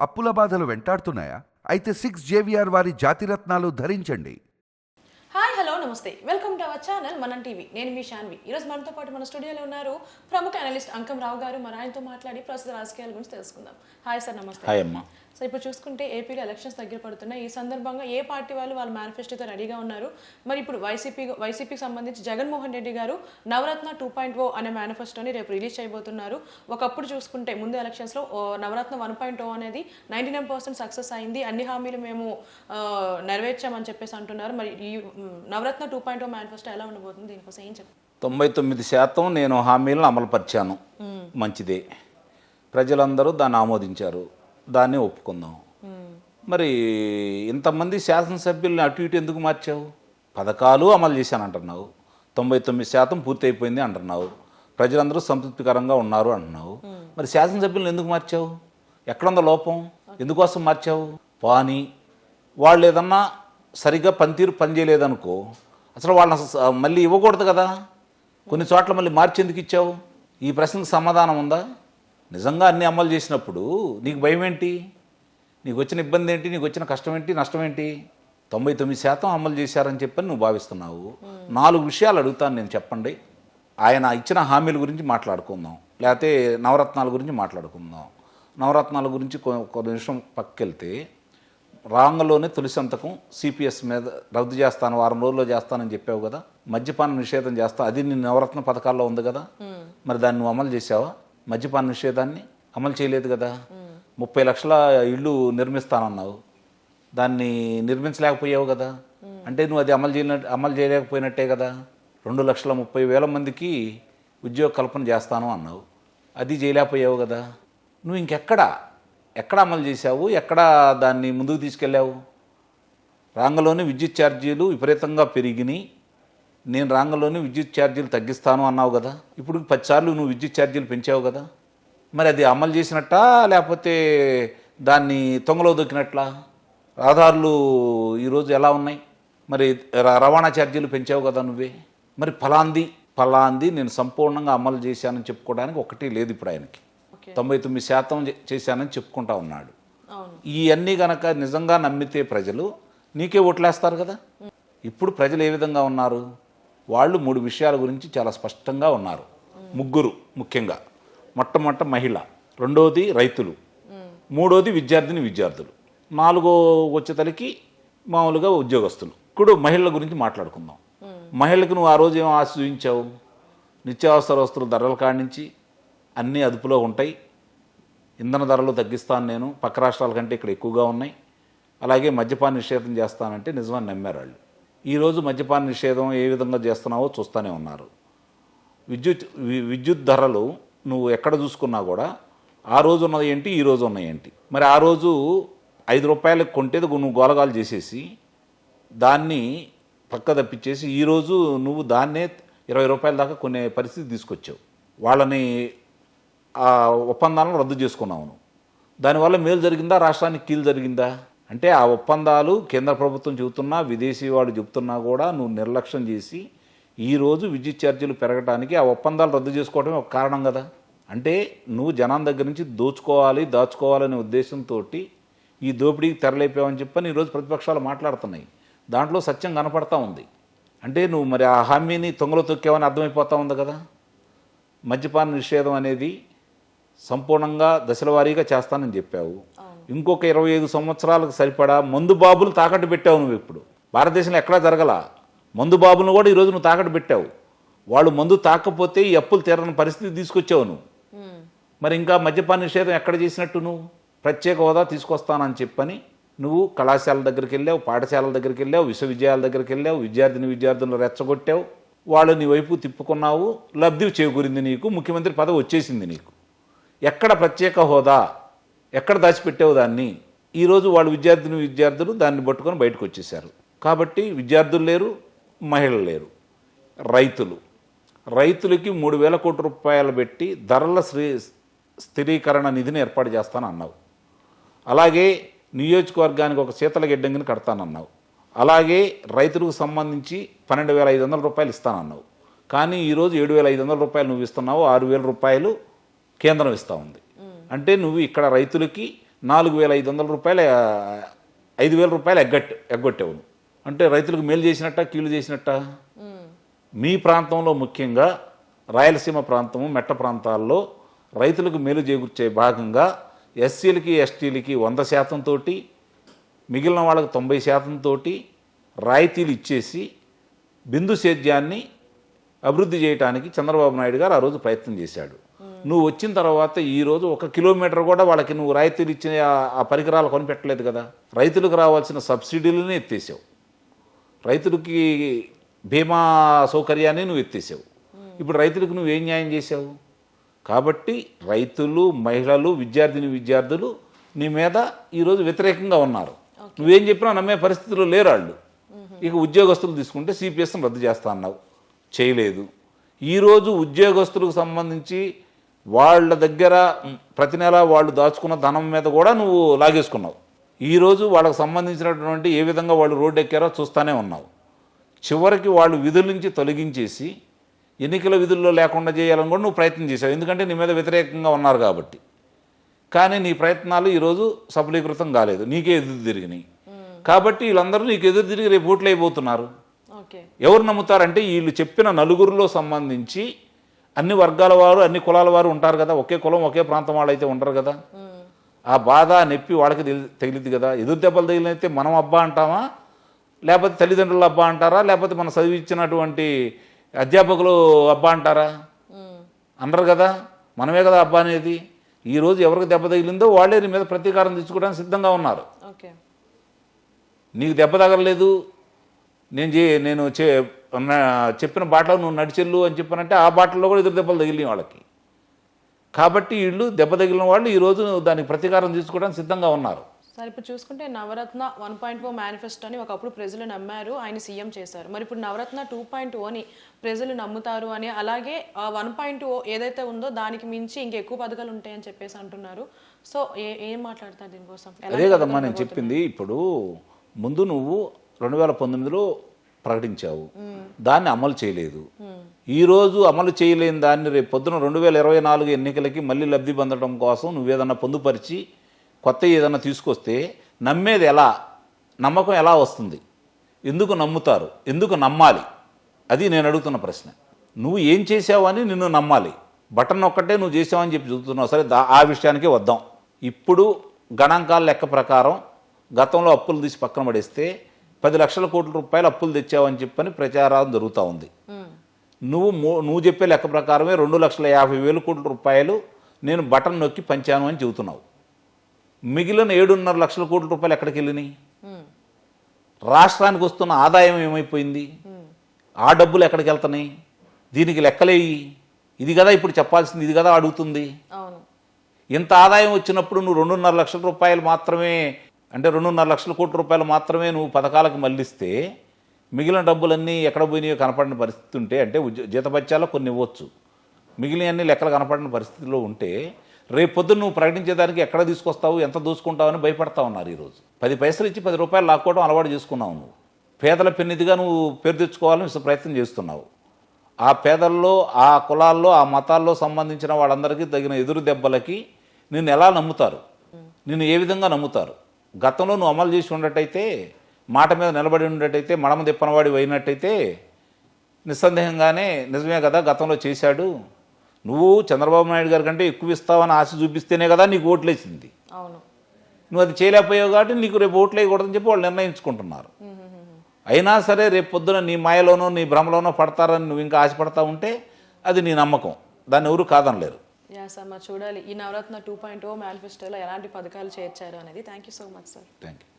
అప్పుల బాధలు వెంటాడుతున్నాయా? అయితే సిక్స్ జేవిఆర్ వారి జాతిరత్నాలు ధరించండి. హాయ్ హలో నమస్తే. Welcome to our channel Manam TV. నేను మీ శాన్వి ఈరోజు మనతో పాటు మన స్టూడియోలో ఉన్నారు ప్రముఖ అనలిస్ట్ అంకం రావు గారు. మన ఆయనతో మాట్లాడి ప్రస్తుత రాజకీయాల గురించి తెలుసుకుందాం. హాయ్ సార్ నమస్తే. హాయ్ అమ్మ. సో ఇప్పుడు చూసుకుంటే ఏపీలో ఎలక్షన్స్ దగ్గర పడుతున్నాయి. ఈ సందర్భంగా ఏ పార్టీ వాళ్ళు వాళ్ళ మేనిఫెస్టోతో రెడీగా ఉన్నారు? మరి ఇప్పుడు వైసీపీ వైసీపీకి సంబంధించి జగన్మోహన్ రెడ్డి గారు నవరత్న టూ పాయింట్ ఓ అనే మేనిఫెస్టోని రేపు రిలీజ్ చేయబోతున్నారు. ఒకప్పుడు చూసుకుంటే ముందు ఎలక్షన్స్లో నవరత్న వన్ పాయింట్ ఓ అనేది నైంటీ నైన్ పర్సెంట్ సక్సెస్ అయింది. అన్ని హామీలు మేము నెరవేర్చామని చెప్పేసి అంటున్నారు. మరి ఈ Navaratna two point O manifesto ఎలా ఉండబోతుంది? దీనికోసం ఏం చెప్పండి తొంభై తొమ్మిది శాతం నేను హామీలను అమలుపరిచాను. మంచిదే. ప్రజలందరూ దాన్ని ఆమోదించారు. దాన్ని ఒప్పుకుందాం. మరి ఇంతమంది శాసనసభ్యుల్ని అటు ఇటు ఎందుకు మార్చావు? పథకాలు అమలు చేశాను అంటున్నావు తొంభై తొమ్మిది శాతం పూర్తి అయిపోయింది అంటున్నావు. ప్రజలందరూ సంతృప్తికరంగా ఉన్నారు అంటున్నావు. మరి శాసనసభ్యులను ఎందుకు మార్చావు? ఎక్కడుందో లోపం? ఎందుకోసం మార్చావు? పాని వాళ్ళు ఏదన్నా సరిగ్గా పనితీరు పనిచేయలేదనుకో అసలు వాళ్ళని మళ్ళీ ఇవ్వకూడదు కదా. కొన్ని చోట్ల మళ్ళీ మార్చి ఎందుకు ఇచ్చావు. ఈ ప్రశ్నకు సమాధానం ఉందా? నిజంగా అన్ని అమలు చేసినప్పుడు నీకు భయం ఏంటి? నీకు వచ్చిన ఇబ్బంది ఏంటి? నీకు వచ్చిన కష్టం ఏంటి? నష్టం ఏంటి? తొంభై తొమ్మిది శాతం అమలు చేశారని చెప్పని నువ్వు భావిస్తున్నావు. నాలుగు విషయాలు అడుగుతాను నేను చెప్పండి. ఆయన ఇచ్చిన హామీల గురించి మాట్లాడుకుందాం. లేకపోతే నవరత్నాల గురించి మాట్లాడుకుందాం. నవరత్నాల గురించి కొ- ఒక నిమిషం పక్కకెళ్తే రాంగంలోనే తొలి సంతకం సిపిఎస్ మీద రద్దు చేస్తాను వారం రోజుల్లో చేస్తానని చెప్పావు కదా. మద్యపాన నిషేధం చేస్తా. అది నీ నవరత్న పథకాల్లో ఉంది కదా. మరి దాన్ని నువ్వు అమలు చేసావా? మద్యపాన నిషేధాన్ని అమలు చేయలేదు కదా. ముప్పై లక్షల ఇళ్ళు నిర్మిస్తానన్నావు. దాన్ని నిర్మించలేకపోయావు కదా. అంటే నువ్వు అది అమలు చేయనట్టు అమలు చేయలేకపోయినట్టే కదా. రెండు లక్షల ముప్పై వేల మందికి ఉద్యోగ కల్పన చేస్తాను అన్నావు. అది చేయలేకపోయావు కదా. నువ్వు ఇంకెక్కడ? ఎక్కడ అమలు చేసావు ఎక్కడ దాన్ని ముందుకు తీసుకెళ్ళావు? రాంగలోని విద్యుత్ ఛార్జీలు విపరీతంగా పెరిగినాయి. నేను రాంగలోని విద్యుత్ ఛార్జీలు తగ్గిస్తాను అన్నావు కదా. ఇప్పుడు పదిసార్లు నువ్వు విద్యుత్ ఛార్జీలు పెంచావు కదా. మరి అది అమలు చేసినట్టా లేకపోతే దాన్ని తొంగలో దొక్కినట్లా? రహదారులు ఈరోజు ఎలా ఉన్నాయి? మరి రవాణా ఛార్జీలు పెంచావు కదా నువ్వే. మరి ఫలాంది ఫలాంది నేను సంపూర్ణంగా అమలు చేశానని చెప్పుకోవడానికి ఒకటి లేదు ఇప్పుడు ఆయనకి. తొంభై తొమ్మిది శాతం చేశానని చెప్పుకుంటా ఉన్నాడు. ఇవన్నీ గనక నిజంగా నమ్మితే ప్రజలు నీకే ఓట్లేస్తారు కదా. ఇప్పుడు ప్రజలు ఏ విధంగా ఉన్నారు? వాళ్ళు మూడు విషయాల గురించి చాలా స్పష్టంగా ఉన్నారు. ముగ్గురు ముఖ్యంగా. మొట్టమొదట మహిళ రెండోది రైతులు మూడోది విద్యార్థిని విద్యార్థులు. నాలుగో వచ్చేతలకి మామూలుగా ఉద్యోగస్తులు. ఇప్పుడు మహిళల గురించి మాట్లాడుకుందాం. మహిళలకు నువ్వు ఆ రోజు ఏం ఆశ చూపించావు నిత్యావసర వస్తువుల ధరల కాడి నుంచి అన్నీ అదుపులో ఉంటాయి. ఇంధన ధరలు తగ్గిస్తాను నేను. పక్క రాష్ట్రాల కంటే ఇక్కడ ఎక్కువగా ఉన్నాయి. అలాగే మద్యపాన నిషేధం చేస్తానంటే నిజమని నమ్మారు వాళ్ళు. ఈరోజు మద్యపాన నిషేధం ఏ విధంగా చేస్తున్నావో చూస్తూనే ఉన్నారు. విద్యుత్ విద్యుత్ ధరలు నువ్వు ఎక్కడ చూసుకున్నా కూడా ఆ రోజు ఉన్నది ఏంటి ఈ రోజు ఉన్నాయి ఏంటి? మరి ఆ రోజు ఐదు రూపాయలకు కొంటేది నువ్వు గోలగాలు చేసేసి దాన్ని పక్క తప్పించేసి ఈరోజు నువ్వు దాన్నే ఇరవై రూపాయల దాకా కొనే పరిస్థితి తీసుకొచ్చావు. వాళ్ళని ఆ ఒప్పందాలను రద్దు చేసుకున్నావు నువ్వు. దానివల్ల మేలు జరిగిందా? రాష్ట్రానికి కీలు జరిగిందా? అంటే ఆ ఒప్పందాలు కేంద్ర ప్రభుత్వం చెబుతున్నా విదేశీ వాడు చెబుతున్నా కూడా నువ్వు నిర్లక్ష్యం చేసి ఈరోజు విద్యుత్ ఛార్జీలు పెరగడానికి ఆ ఒప్పందాలు రద్దు చేసుకోవడమే ఒక కారణం కదా. అంటే నువ్వు జనం దగ్గర నుంచి దోచుకోవాలి దాచుకోవాలనే ఉద్దేశంతో ఈ దోపిడీకి తెరలేపావని చెప్పని ఈరోజు ప్రతిపక్షాలు మాట్లాడుతున్నాయి. దాంట్లో సత్యం కనపడతా ఉంది. అంటే నువ్వు మరి ఆ హామీని తొంగలో తొక్కావని అర్థమైపోతా ఉంది కదా. మద్యపాన నిషేధం అనేది సంపూర్ణంగా దశల వారీగా చేస్తానని చెప్పావు. ఇంకొక ఇరవై ఐదు సంవత్సరాలకు సరిపడా మందు బాబులు తాకట్టు పెట్టావు నువ్వు ఇప్పుడు. భారతదేశంలో ఎక్కడా జరగల. మందు బాబులను కూడా ఈరోజు నువ్వు తాకట్టు పెట్టావు. వాళ్ళు మందు తాకపోతే ఈ అప్పులు తీరని పరిస్థితి తీసుకొచ్చావు నువ్వు. మరి ఇంకా మద్యపాన నిషేధం ఎక్కడ చేసినట్టు నువ్వు? ప్రత్యేక హోదా తీసుకొస్తానని చెప్పని నువ్వు కళాశాల దగ్గరికి వెళ్ళావు పాఠశాలల దగ్గరికి వెళ్ళావు విశ్వవిద్యాలయాల దగ్గరికి వెళ్ళావు విద్యార్థిని విద్యార్థులను రెచ్చగొట్టావు. వాళ్ళు నీ వైపు తిప్పుకున్నావు లబ్ధి చేకూరింది నీకు ముఖ్యమంత్రి పదవి వచ్చేసింది నీకు. ఎక్కడ ప్రత్యేక హోదా? ఎక్కడ దాచిపెట్టావు దాన్ని? ఈరోజు వాళ్ళు విద్యార్థిని విద్యార్థులు దాన్ని పట్టుకొని బయటకు వచ్చేసారు కాబట్టి విద్యార్థులు లేరు మహిళలు లేరు రైతులు. రైతులకి మూడు వేల కోట్ల రూపాయలు పెట్టి ధరల శ్రీ స్థిరీకరణ నిధిని ఏర్పాటు చేస్తాను అన్నావు. అలాగే నియోజకవర్గానికి ఒక శీతల గిడ్డంగిని కడతానన్నావు. అలాగే రైతులకు సంబంధించి పన్నెండు వేల ఐదు వందల రూపాయలు ఇస్తానన్నావు. కానీ ఈరోజు ఏడు వేల ఐదు వందల రూపాయలు నువ్వు ఇస్తున్నావు ఆరు వేల రూపాయలు కేంద్రం ఇస్తూ ఉంది. అంటే నువ్వు ఇక్కడ రైతులకి నాలుగు వేల ఐదు వందల రూపాయలు ఐదు వేల రూపాయలు ఎగ్గట్ ఎగ్గొట్టావు. అంటే రైతులకు మేలు చేసినట్ట కీళ్ళు చేసినట్ట? మీ ప్రాంతంలో ముఖ్యంగా రాయలసీమ ప్రాంతము మెట్ట ప్రాంతాల్లో రైతులకు మేలు చేకూర్చే భాగంగా ఎస్సీలకి ఎస్టీలకి వంద శాతం తోటి మిగిలిన వాళ్ళకి తొంభై శాతం తోటి రాయితీలు ఇచ్చేసి బిందు సేద్యాన్ని అభివృద్ధి చేయడానికి చంద్రబాబు నాయుడు గారు ఆ రోజు ప్రయత్నం చేశాడు. నువ్వు వచ్చిన తర్వాత ఈ రోజు ఒక కిలోమీటర్ కూడా వాళ్ళకి నువ్వు రాయితీలు ఇచ్చిన ఆ- ఆ పరికరాలు కొనిపెట్టలేదు కదా? రైతులకు రావాల్సిన సబ్సిడీలని ఎత్తేసావు. రైతులకి బీమా సౌకర్యాన్ని నువ్వు ఎత్తేసావు. ఇప్పుడు రైతులకు నువ్వు ఏం న్యాయం చేసావు కాబట్టి రైతులు మహిళలు విద్యార్థిని విద్యార్థులు నీ మీద ఈరోజు వ్యతిరేకంగా ఉన్నారు. నువ్వేం చెప్పినా నమ్మే పరిస్థితుల్లో లేరు వాళ్ళు ఇక ఉద్యోగస్తులు తీసుకుంటే సిపిఎస్ని రద్దు చేస్తా అన్నావు. చేయలేదు. ఈరోజు ఉద్యోగస్తులకు సంబంధించి వాళ్ళ దగ్గర ప్రతి నెల వాళ్ళు దాచుకున్న ధనం మీద కూడా నువ్వు లాగేసుకున్నావు. ఈరోజు వాళ్ళకి సంబంధించినటువంటి ఏ విధంగా వాళ్ళు రోడ్డు ఎక్కారో చూస్తానే ఉన్నావు. చివరికి వాళ్ళు విధుల నుంచి తొలగించేసి ఎన్నికల విధుల్లో లేకుండా చేయాలని కూడా నువ్వు ప్రయత్నం చేశావు. ఎందుకంటే నీ మీద వ్యతిరేకంగా ఉన్నారు కాబట్టి. కానీ నీ ప్రయత్నాలు ఈరోజు సఫలీకృతం కాలేదు. నీకే ఎదురు తిరిగినాయి. కాబట్టి వీళ్ళందరూ నీకు ఎదురు తిరిగి రేపు ఓట్లు అయిపోతున్నారు. ఎవరు నమ్ముతారంటే వీళ్ళు చెప్పిన నలుగురిలో సంబంధించి అన్ని వర్గాల వారు అన్ని కులాల వారు ఉంటారు కదా. ఒకే కులం ఒకే ప్రాంతం వాళ్ళు అయితే ఉంటారు కదా. ఆ బాధ నొప్పి వాళ్ళకి తగిలిద్ది కదా. ఎదురు దెబ్బలు తగిలినైతే మనం అబ్బా అంటామా? లేకపోతే తల్లిదండ్రులు అబ్బా అంటారా? లేకపోతే మనం చదివించినటువంటి అధ్యాపకులు అబ్బా అంటారా? అనరు కదా. మనమే కదా అబ్బా అనేది. ఈరోజు ఎవరికి దెబ్బ తగిలిందో వాళ్ళే నీ మీద ప్రతీకారం తెచ్చుకోవడానికి సిద్ధంగా ఉన్నారు. ఓకే. నీకు దెబ్బ తగలలేదు నేను చే నేను చే చెప్పిన బాటలో నువ్వు నడిచెల్లు అని చెప్పానంటే ఆ బాటలో కూడా ఎదురు దెబ్బలు తగిలినాయి వాళ్ళకి. కాబట్టి వీళ్ళు దెబ్బ తగిలిన వాళ్ళు ఈరోజు దానికి ప్రతీకారం తీసుకోవడానికి సిద్ధంగా ఉన్నారు. సార్ ఇప్పుడు చూసుకుంటే నవరత్న వన్ పాయింట్ ఓ మేనిఫెస్టోని ఒకప్పుడు ప్రజలు నమ్మారు ఆయన సీఎం చేశారు. మరి ఇప్పుడు నవరత్న టూ పాయింట్ ఓని ప్రజలు నమ్ముతారు అని అలాగే వన్ పాయింట్ ఓ ఏదైతే ఉందో దానికి మించి ఇంకెక్కువ పథకాలు ఉంటాయని చెప్పేసి అంటున్నారు. సో ఏ ఏం మాట్లాడతారు దీనికోసం? అదే కదమ్మా నేను చెప్పింది ఇప్పుడు ముందు నువ్వు రెండు వేల పంతొమ్మిదిలో ప్రకటించావు. దాన్ని అమలు చేయలేదు. ఈరోజు అమలు చేయలేని దాన్ని రేపు పొద్దున రెండు వేల ఇరవై నాలుగు ఎన్నికలకి మళ్ళీ లబ్ధి పొందడం కోసం నువ్వేదన్నా పొందుపరిచి కొత్త ఏదన్నా తీసుకొస్తే నమ్మేది ఎలా నమ్మకం ఎలా వస్తుంది? ఎందుకు నమ్ముతారు? ఎందుకు నమ్మాలి? అది నేను అడుగుతున్న ప్రశ్న. నువ్వు ఏం చేసావని నిన్ను నమ్మాలి. బటన్ ఒక్కటే నువ్వు చేసావని చెప్పి చూస్తున్నావు సరే దా ఆ విషయానికే వద్దాం. ఇప్పుడు గణాంకాల లెక్క ప్రకారం గతంలో అప్పులు తీసి పక్కన పడేస్తే పది లక్షల కోట్ల రూపాయలు అప్పులు తెచ్చావని చెప్పని ప్రచారం జరుగుతూ ఉంది. నువ్వు నువ్వు చెప్పే లెక్క ప్రకారమే రెండు లక్షల యాభై వేల కోట్ల రూపాయలు నేను బటన్ నొక్కి పంచాను అని చెబుతున్నావు. మిగిలిన ఏడున్నర లక్షల కోట్ల రూపాయలు ఎక్కడికి వెళ్ళినాయి? రాష్ట్రానికి వస్తున్న ఆదాయం ఏమైపోయింది? ఆ డబ్బులు ఎక్కడికి వెళ్తున్నాయి? దీనికి లెక్కలేయి. ఇది కదా ఇప్పుడు చెప్పాల్సింది ఇది కదా అడుగుతుంది. ఇంత ఆదాయం వచ్చినప్పుడు నువ్వు రెండున్నర లక్షల రూపాయలు మాత్రమే అంటే రెండున్నర లక్షల కోట్ల రూపాయలు మాత్రమే నువ్వు పథకాలకు మళ్ళిస్తే మిగిలిన డబ్బులన్నీ ఎక్కడ పోయినాయో కనపడిన పరిస్థితి ఉంటే అంటే జీతభత్యాల్లో కొన్ని ఇవ్వచ్చు. మిగిలినవన్నీ లెక్కలు కనపడిన పరిస్థితిలో ఉంటే రేపు పొద్దున్న నువ్వు ప్రకటించేదానికి ఎక్కడ తీసుకొస్తావు ఎంత దూసుకుంటావు అని భయపడతా ఉన్నారు ఈరోజు. పది పైసలు ఇచ్చి పది రూపాయలు లాక్కోవడం అలవాటు చేసుకున్నావు నువ్వు. పేదల పెన్నిదిగా నువ్వు పేరు తెచ్చుకోవాలని ప్రయత్నం చేస్తున్నావు. ఆ పేదల్లో ఆ కులాల్లో ఆ మతాల్లో సంబంధించిన వాళ్ళందరికీ తగిన ఎదురు దెబ్బలకి నిన్ను ఎలా నమ్ముతారు? నిన్ను ఏ విధంగా నమ్ముతారు? గతంలో నువ్వు అమలు చేసి ఉన్నట్టయితే మాట మీద నిలబడి ఉన్నట్టయితే మడమ తిప్పనవాడి అయినట్టయితే నిస్సందేహంగానే నిజమే కదా గతంలో చేశాడు. నువ్వు చంద్రబాబు నాయుడు గారి కంటే ఎక్కువ ఇస్తావని ఆశ చూపిస్తేనే కదా నీకు ఓట్లేసింది. అవును. నువ్వు అది చేయలేకపోయావు కాబట్టి నీకు రేపు ఓట్లు వేయకూడదని చెప్పి వాళ్ళు నిర్ణయించుకుంటున్నారు. అయినా సరే రేపు పొద్దున నీ మాయలోనో నీ భ్రమలోనో పడతారని నువ్వు ఇంకా ఆశపడతా ఉంటే అది నీ నమ్మకం. దాన్ని ఎవరు కాదనలేరు. యా సార్ మరి చూడాలి. ఈ నవరత్న టూ పాయింట్ ఓ మేనిఫెస్టోలో ఎలాంటి పథకాలు చేర్చారు అనేది. Thank you so much sir. Thank you.